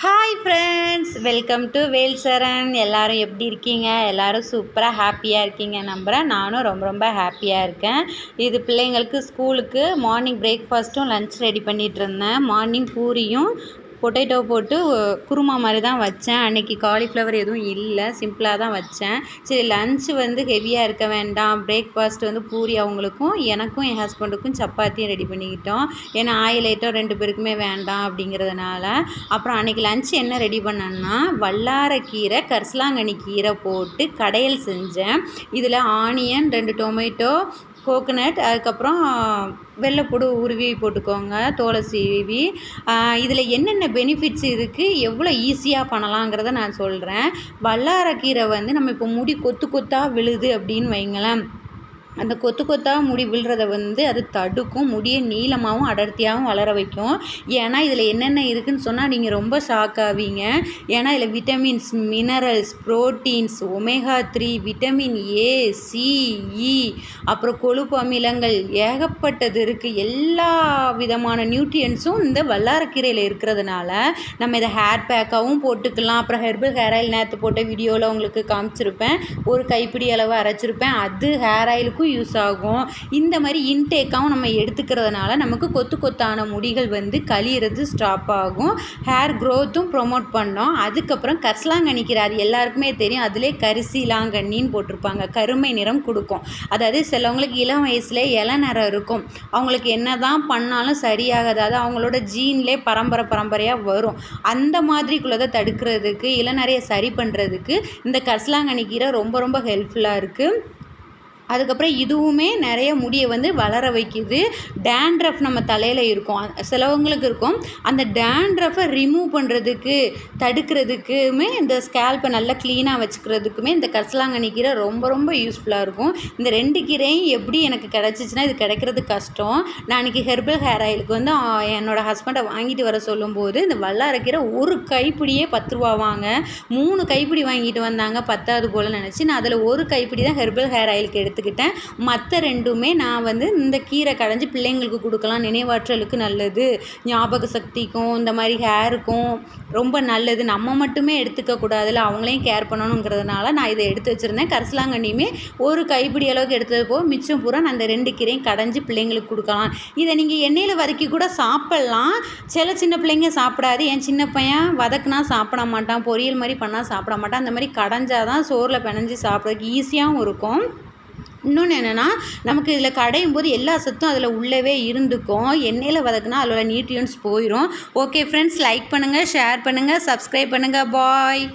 Hi friends welcome to Vel Saran எல்லோரும் எப்படி இருக்கீங்க? எல்லோரும் சூப்பராக ஹாப்பியாக இருக்கீங்க நம்புகிறேன் நானும் ரொம்ப ரொம்ப ஹாப்பியாக இருக்கேன். இது பிள்ளைங்களுக்கு ஸ்கூலுக்கு மார்னிங் பிரேக்ஃபாஸ்ட்டும் லன்ச் ரெடி பண்ணிகிட்டு இருந்தேன். மார்னிங் பூரியும் பொட்டேட்டோ போட்டு குருமா மாதிரி தான் வச்சேன். அன்றைக்கி காலிஃப்ளவர் எதுவும் இல்லை. சிம்பிளாக தான் வச்சேன். சரி லன்ச்சு வந்து ஹெவியாக இருக்க வேண்டாம். பிரேக்ஃபாஸ்ட் வந்து பூரி அவங்களுக்கும் எனக்கும் என் ஹஸ்பண்டுக்கும் சப்பாத்தியும் ரெடி பண்ணிக்கிட்டோம். ஏன்னா ஆயில் ஐட்டம் ரெண்டு பேருக்குமே வேண்டாம் அப்படிங்கிறதுனால. அப்புறம் அன்றைக்கி லன்ச் என்ன ரெடி பண்ணேன்னா வல்லாரக்கீரை கரிசலாங்கண்ணி கீரை போட்டு கடையல் செஞ்சேன். இதில் ஆனியன் ரெண்டு டொமேட்டோ கோகனட் அதுக்கப்புறம் வெள்ளைப்பூடு உருவி போட்டுக்கோங்க தோலை சீவி. இதில் என்னென்ன பெனிஃபிட்ஸ் இருக்குது எவ்வளோ ஈஸியாக பண்ணலாங்கிறத நான் சொல்கிறேன் வல்லாரக்கீரை வந்து நம்ம இப்போ முடி கொத்து கொத்தாக விழுது அப்படின்னு வைங்களேன். அந்த கொத்து கொத்தாக முடி விழுறத வந்து அது தடுக்கும். முடியை நீளமாகவும் அடர்த்தியாகவும் வளர வைக்கும். ஏன்னா இதில் என்னென்ன இருக்குதுன்னு சொன்னால் நீங்கள் ரொம்ப ஷாக் ஆவீங்க. ஏன்னா இதில் vitamins minerals proteins omega three vitamin A C E அப்புறம் கொழுப்பு அமிலங்கள் ஏகப்பட்டது இருக்குது எல்லா விதமான நியூட்ரியன்ஸும் இந்த வல்லாரக்கீரையில் இருக்கிறதுனால நம்ம இதை ஹேர் பேக்காகவும் போட்டுக்கலாம். அப்புறம் ஹெர்பல் ஹேர் ஆயில் நேற்று போட்ட வீடியோவில் உங்களுக்கு காமிச்சிருப்பேன். ஒரு கைப்பிடி அளவு அரைச்சிருப்பேன். அது ஹேர் ஆயிலுக்கும் நமக்கும் யூஸ் ஆகும். இந்த மாதிரி இன்டேக்காகவும் நம்ம எடுத்துக்கிறதுனால நமக்கு கொத்து கொத்தான முடிகள் வந்து கழியிறது ஸ்டாப் ஆகும். ஹேர் க்ரோத்தும் ப்ரொமோட் பண்ணோம். அதுக்கப்புறம் கரிசலாங்கண்ணிக்கிற அது எல்லாருக்குமே தெரியும். அதிலே கரிசிலாங்கண்ணின்னு போட்டிருப்பாங்க. கருமை நிறம் கொடுக்கும். அதாவது சிலவங்களுக்கு இளம் வயசுல இளநர இருக்கும். அவங்களுக்கு என்ன தான் பண்ணாலும் சரியாகாது. அது அவங்களோட ஜீன்லே பரம்பரை பரம்பரையாக வரும். அந்த மாதிரிக்குள்ளதை தடுக்கிறதுக்கு இளநரையை சரி பண்ணுறதுக்கு இந்த கரிசலாங்கண்ணி கீரை ரொம்ப ரொம்ப ஹெல்ப்ஃபுல்லாக இருக்குது அதுக்கப்புறம் இதுவுமே நிறைய முடியை வந்து வளர வைக்குது. டேண்ட்ரஃப் நம்ம தலையில் இருக்கும். சிலவங்களுக்கு இருக்கும். அந்த டேண்ட்ரஃபை ரிமூவ் பண்ணுறதுக்கு தடுக்கிறதுக்குமே இந்த ஸ்கேல்ப்பை நல்லா க்ளீனாக வச்சுக்கிறதுக்குமே இந்த கசலாங்கண்ணி கீரை ரொம்ப ரொம்ப யூஸ்ஃபுல்லாக இருக்கும். இந்த ரெண்டு கீரையும் எப்படி எனக்கு கிடச்சிச்சின்னா இது கிடைக்கிறது கஷ்டம். நான் இன்றைக்கி ஹெர்பல் ஹேர் ஆயிலுக்கு வந்து என்னோடய ஹஸ்பண்டை வாங்கிட்டு வர சொல்லும்போது இந்த வல்லாரக்கீரை ஒரு கைப்பிடியே பத்து ரூபா வாங்க. மூணு கைப்பிடி வாங்கிட்டு வந்தாங்க பத்தாவது போல் நினச்சி நான் அதில் ஒரு கைப்பிடி தான் ஹெர்பல் ஹேர் ஆயிலுக்கு எடுத்து எடுத்துக்கிட்டேன். மற்ற ரெண்டுமே நான் வந்து இந்த கீரை கடைஞ்சி பிள்ளைங்களுக்கு கொடுக்கலாம். நினைவாற்றலுக்கு நல்லது. ஞாபக சக்திக்கும் இந்த மாதிரி ஹேருக்கும் ரொம்ப நல்லது. நம்ம மட்டுமே எடுத்துக்க கூடாதுல. அவங்களையும் கேர் பண்ணணுங்கிறதுனால நான் இதை எடுத்து வச்சுருந்தேன். கரிசலாங்கண்ணியுமே ஒரு கைப்பிடி அளவுக்கு எடுத்தது போக மிச்சம் பூரா நான் அந்த ரெண்டு கீரையும் கடைஞ்சி பிள்ளைங்களுக்கு கொடுக்கலாம். இதை நீங்கள் எண்ணெயில் வதக்கி கூட சாப்பிட்லாம். சில சின்ன பிள்ளைங்க சாப்பிடாது. என் சின்ன பையன் வதக்குனா சாப்பிட மாட்டான். பொரியல் மாதிரி பண்ணால் சாப்பிட மாட்டான். அந்த மாதிரி கடைஞ்சாதான் சோறில் பிணைஞ்சி சாப்பிட்றதுக்கு ஈஸியாகவும் இருக்கும். இன்னொன்று என்னென்னா நமக்கு இதில் கடையும் போது எல்லா சத்தும் அதில் உள்ளவே இருந்துக்கும். எண்ணெயில் வதக்குனா அதில் நியூட்ரியன்ஸ் போயிடும் ஓகே ஃப்ரெண்ட்ஸ் லைக் பண்ணுங்கள் ஷேர் பண்ணுங்கள் சப்ஸ்கிரைப் பண்ணுங்கள் பாய்